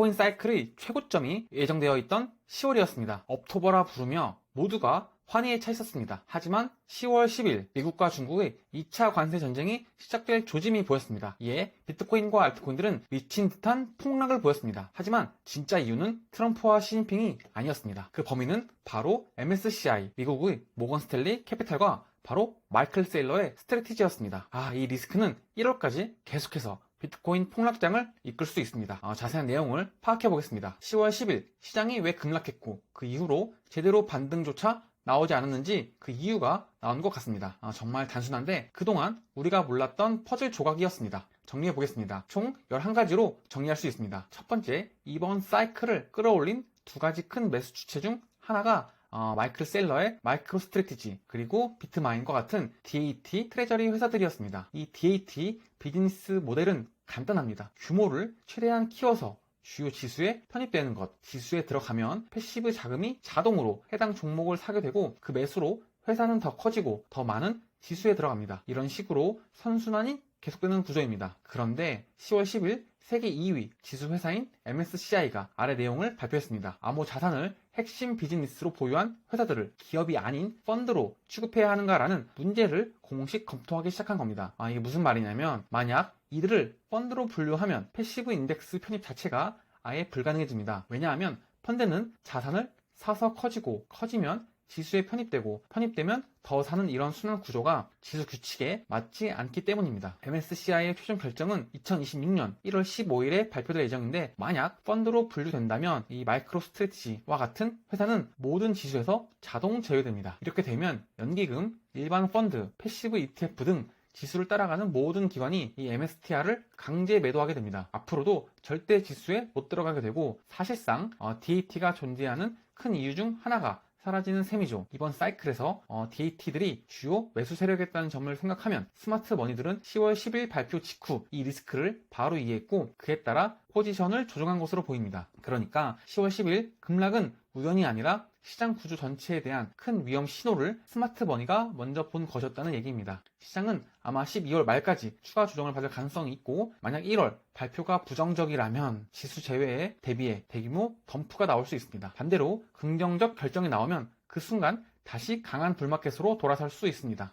비트코인 사이클의 최고점이 예정되어 있던 10월이었습니다. 업토버라 부르며 모두가 환희에 차 있었습니다. 하지만 10월 10일 미국과 중국의 2차 관세 전쟁이 시작될 조짐이 보였습니다. 이에 비트코인과 알트코인들은 미친 듯한 폭락을 보였습니다. 하지만 진짜 이유는 트럼프와 시진핑이 아니었습니다. 그 범인은 바로 MSCI, 미국의 모건 스탠리 캐피탈과 바로 마이클 세일러의 스트레티지였습니다. 아, 이 리스크는 1월까지 계속해서 비트코인 폭락장을 이끌 수 있습니다. 어, 자세한 내용을 파악해 보겠습니다. 10월 10일 시장이 왜 급락했고 그 이후로 제대로 반등조차 나오지 않았는지 그 이유가 나온 것 같습니다. 아, 정말 단순한데 그동안 우리가 몰랐던 퍼즐 조각이었습니다. 정리해 보겠습니다. 총 11가지로 정리할 수 있습니다. 첫 번째, 이번 사이클을 끌어올린 두 가지 큰 매수 주체 중 하나가 어, 마이클 셀러의 마이크로 스트레티지 그리고 비트마인과 같은 DAT 트레저리 회사들이었습니다. 이 DAT 비즈니스 모델은 간단합니다. 규모를 최대한 키워서 주요 지수에 편입되는 것. 지수에 들어가면 패시브 자금이 자동으로 해당 종목을 사게 되고 그 매수로 회사는 더 커지고 더 많은 지수에 들어갑니다. 이런 식으로 선순환이 계속되는 구조입니다. 그런데 10월 10일 세계 2위 지수 회사인 MSCI가 아래 내용을 발표했습니다. 암호 자산을 핵심 비즈니스로 보유한 회사들을 기업이 아닌 펀드로 취급해야 하는가라는 문제를 공식 검토하기 시작한 겁니다. 아, 이게 무슨 말이냐면 만약 이들을 펀드로 분류하면 패시브 인덱스 편입 자체가 아예 불가능해집니다. 왜냐하면 펀드는 자산을 사서 커지고 커지면 지수에 편입되고 편입되면 더 사는 이런 순환 구조가 지수 규칙에 맞지 않기 때문입니다. MSCI의 최종 결정은 2026년 1월 15일에 발표될 예정인데 만약 펀드로 분류된다면 이 마이크로 스트레티지와 같은 회사는 모든 지수에서 자동 제외됩니다. 이렇게 되면 연기금, 일반 펀드, 패시브 ETF 등 지수를 따라가는 모든 기관이 이 MSTR을 강제 매도하게 됩니다. 앞으로도 절대 지수에 못 들어가게 되고 사실상 어, DAT가 존재하는 큰 이유 중 하나가 사라지는 셈이죠. 이번 사이클에서 어, DAT들이 주요 매수 세력이었다는 점을 생각하면 스마트 머니들은 10월 10일 발표 직후 이 리스크를 바로 이해했고 그에 따라 포지션을 조정한 것으로 보입니다. 그러니까 10월 10일 급락은 우연이 아니라 시장 구조 전체에 대한 큰 위험 신호를 스마트 머니가 먼저 본 것이었다는 얘기입니다. 시장은 아마 12월 말까지 추가 조정을 받을 가능성이 있고 만약 1월 발표가 부정적이라면 지수 제외에 대비해 대규모 덤프가 나올 수 있습니다. 반대로 긍정적 결정이 나오면 그 순간 다시 강한 불마켓으로 돌아설 수 있습니다.